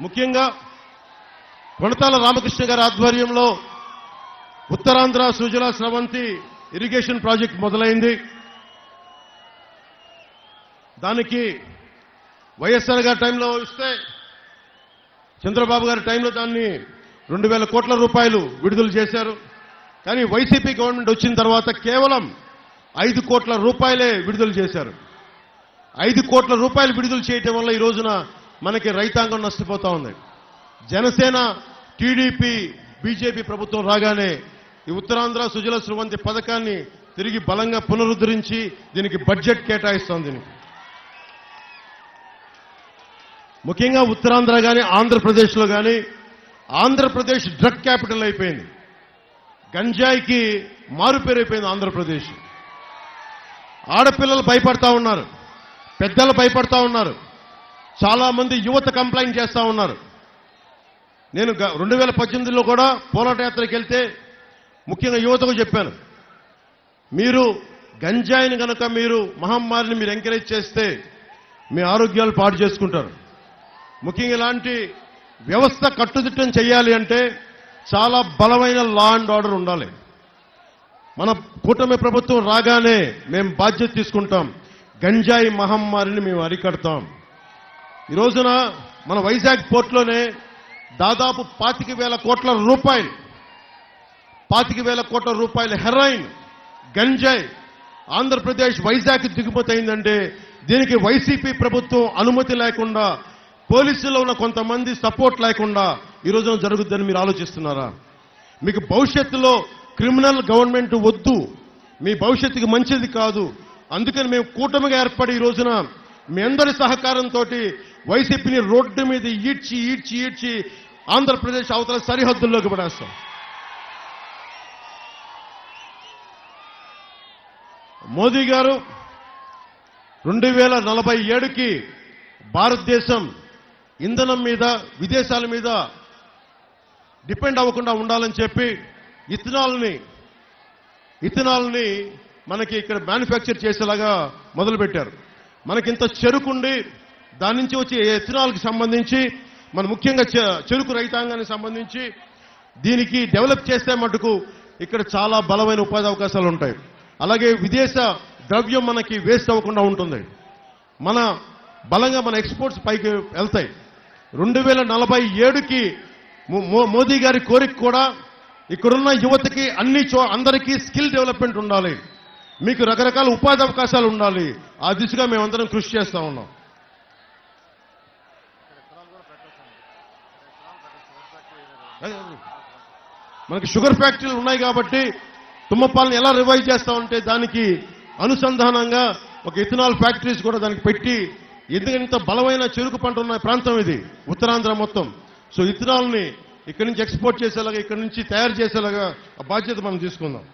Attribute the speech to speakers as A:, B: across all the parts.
A: ముఖ్యంగా కొణతాల రామకృష్ణ గారి ఆధ్వర్యంలో ఉత్తరాంధ్ర సుజల స్రవంతి ఇరిగేషన్ ప్రాజెక్ట్ మొదలైంది. దానికి వైఎస్ఆర్ గారి టైంలో ఇస్తే చంద్రబాబు గారి టైంలో దాన్ని రెండు వేల కోట్ల రూపాయలు విడుదల చేశారు. కానీ వైసీపీ గవర్నమెంట్ వచ్చిన తర్వాత కేవలం ఐదు కోట్ల రూపాయలే విడుదల చేశారు. ఐదు కోట్ల రూపాయలు విడుదల చేయటం వల్ల ఈ రోజున మనకి రైతాంగం నష్టపోతా ఉంది. జనసేన టీడీపీ బీజేపీ ప్రభుత్వం రాగానే ఈ ఉత్తరాంధ్ర సుజల స్రవంతి పథకాన్ని తిరిగి బలంగా పునరుద్ధరించి దీనికి బడ్జెట్ కేటాయిస్తోంది. దీనికి ముఖ్యంగా ఉత్తరాంధ్ర కానీ ఆంధ్రప్రదేశ్లో కానీ ఆంధ్రప్రదేశ్ డ్రగ్ క్యాపిటల్ అయిపోయింది. గంజాయికి మారుపేరు అయిపోయింది ఆంధ్రప్రదేశ్. ఆడపిల్లలు భయపడతా ఉన్నారు. పెద్దలు భయపడతా ఉన్నారు. చాలా మంది యువత కంప్లైంట్ చేస్తూ ఉన్నారు. నేను రెండు వేల పద్దెనిమిదిలో కూడా పోరాటయాత్రకి వెళ్తే ముఖ్యంగా యువతకు చెప్పాను. మీరు గంజాయిని కనుక మీరు మహమ్మారిని మీరు ఎంకరేజ్ చేస్తే మీ ఆరోగ్యాలు పాడు చేసుకుంటారు. ముఖ్యంగా ఇలాంటి వ్యవస్థ కట్టుదిట్టం చేయాలి అంటే చాలా బలమైన లా అండ్ ఆర్డర్ ఉండాలి. మన కూటమి ప్రభుత్వం రాగానే మేము బాధ్యత తీసుకుంటాం. గంజాయి మహమ్మారిని మేము అరికడతాం. ఈ రోజున మన వైజాగ్ పోర్ట్లోనే దాదాపు పాతిక వేల కోట్ల రూపాయలు పాతిక వేల కోట్ల రూపాయల హెరాయిన్ గంజాయి ఆంధ్రప్రదేశ్ వైజాగ్ దిగుమతి అయిందంటే దీనికి వైసీపీ ప్రభుత్వం అనుమతి లేకుండా పోలీసుల్లో ఉన్న కొంతమంది సపోర్ట్ లేకుండా ఈ రోజున జరుగుద్దని మీరు ఆలోచిస్తున్నారా? మీకు భవిష్యత్తులో క్రిమినల్ గవర్నమెంట్ వద్దు మీ భవిష్యత్తుకి మంచిది కాదు. అందుకని మేము కూటమిగా ఏర్పడి ఈ రోజున మీ అందరి సహకారంతో వైసీపీని రోడ్డు మీద ఈడ్చి ఈడ్చి ఈడ్చి ఆంధ్రప్రదేశ్ అవతల సరిహద్దుల్లోకి పడేస్తాం. మోదీ గారు రెండు వేల నలభై ఏడుకి భారతదేశం ఇంధనం మీద విదేశాల మీద డిపెండ్ అవ్వకుండా ఉండాలని చెప్పి ఇథనాల్ని ఇథనాల్ని మనకి ఇక్కడ మ్యానుఫ్యాక్చర్ చేసేలాగా మొదలుపెట్టారు. మనకింత చెరుకుండి దాని నుంచి వచ్చే ఎథనాల్కి సంబంధించి మన ముఖ్యంగా చెరుకు రైతాంగానికి సంబంధించి దీనికి డెవలప్ చేస్తే మటుకు ఇక్కడ చాలా బలమైన ఉపాధి అవకాశాలు ఉంటాయి. అలాగే విదేశ ద్రవ్యం మనకి వేస్ట్ అవ్వకుండా ఉంటుంది. మన బలంగా మన ఎక్స్పోర్ట్స్ పైకి వెళ్తాయి. రెండు వేల నలభై ఏడుకి మో- మోదీ గారి కోరిక కూడా ఇక్కడున్న యువతకి అన్ని చో అందరికీ స్కిల్ డెవలప్మెంట్ ఉండాలి. మీకు రకరకాల ఉపాధి అవకాశాలు ఉండాలి. ఆ దిశగా మేమందరం కృషి చేస్తా ఉన్నాం. మనకి షుగర్ ఫ్యాక్టరీలు ఉన్నాయి కాబట్టి తుమ్మపాలను ఎలా రివైవ్ చేస్తామంటే దానికి అనుసంధానంగా ఒక ఇథనాల్ ఫ్యాక్టరీస్ కూడా దానికి పెట్టి ఎందుకంటే ఇంత బలమైన చెరుకు పంట ఉన్న ప్రాంతం ఇది ఉత్తరాంధ్ర మొత్తం. సో ఇథనాల్ని ఇక్కడి నుంచి ఎక్స్పోర్ట్ చేసేలాగా ఇక్కడి నుంచి తయారు చేసేలాగా ఆ బాధ్యత మనం తీసుకుందాం.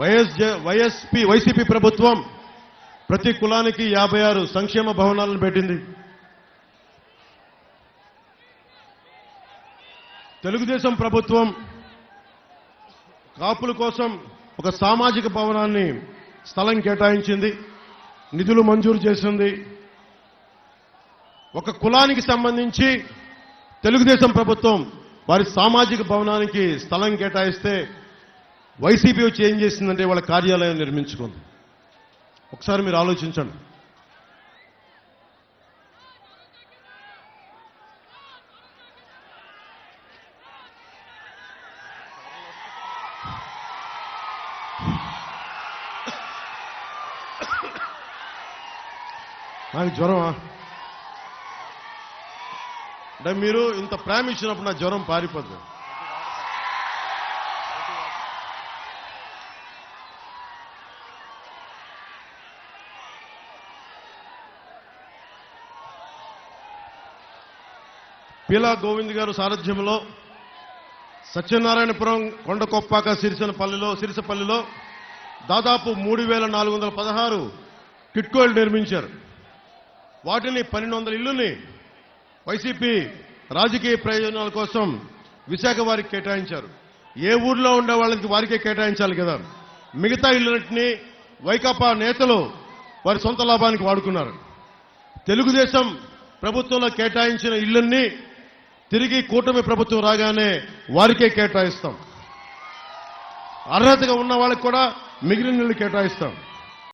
A: వైఎస్ వైఎస్పి వైసీపీ ప్రభుత్వం ప్రతి కులానికి యాభై ఆరు సంక్షేమ భవనాలను పెట్టింది. తెలుగుదేశం ప్రభుత్వం కాపుల కోసం ఒక సామాజిక భవనాన్ని స్థలం కేటాయించింది నిధులు మంజూరు చేసింది. ఒక కులానికి సంబంధించి తెలుగుదేశం ప్రభుత్వం వారి సామాజిక భవనానికి స్థలం కేటాయిస్తే వైసీపీ వచ్చి ఏం చేసిందంటే వాళ్ళ కార్యాలయం నిర్మించుకుంది. ఒకసారి మీరు ఆలోచించండి. నాకు జ్వరమా? అంటే మీరు ఇంత ప్రేమ ఇచ్చినప్పుడు నా జ్వరం పారిపోతుంది పీలా గోవింద్ గారు సారథ్యంలో సత్యనారాయణపురం కొండకొప్పాక సిరిసనపల్లిలో సిరిసపల్లిలో దాదాపు మూడు వేల నాలుగు వందల పదహారు కిట్కోలు నిర్మించారు. వాటిని పన్నెండు వందల ఇల్లుని వైసీపీ రాజకీయ ప్రయోజనాల కోసం విశాఖ వారికి కేటాయించారు. ఏ ఊర్లో ఉండే వాళ్ళకి వారికే కేటాయించాలి కదా. మిగతా ఇళ్ళన్నింటినీ వైకాపా నేతలు వారి సొంత లాభానికి వాడుకున్నారు. తెలుగుదేశం ప్రభుత్వంలో కేటాయించిన ఇళ్ళన్నీ తిరిగి కూటమి ప్రభుత్వం రాగానే వారికే కేటాయిస్తాం. అర్హతగా ఉన్న వాళ్ళకి కూడా మిగిలిన కేటాయిస్తాం.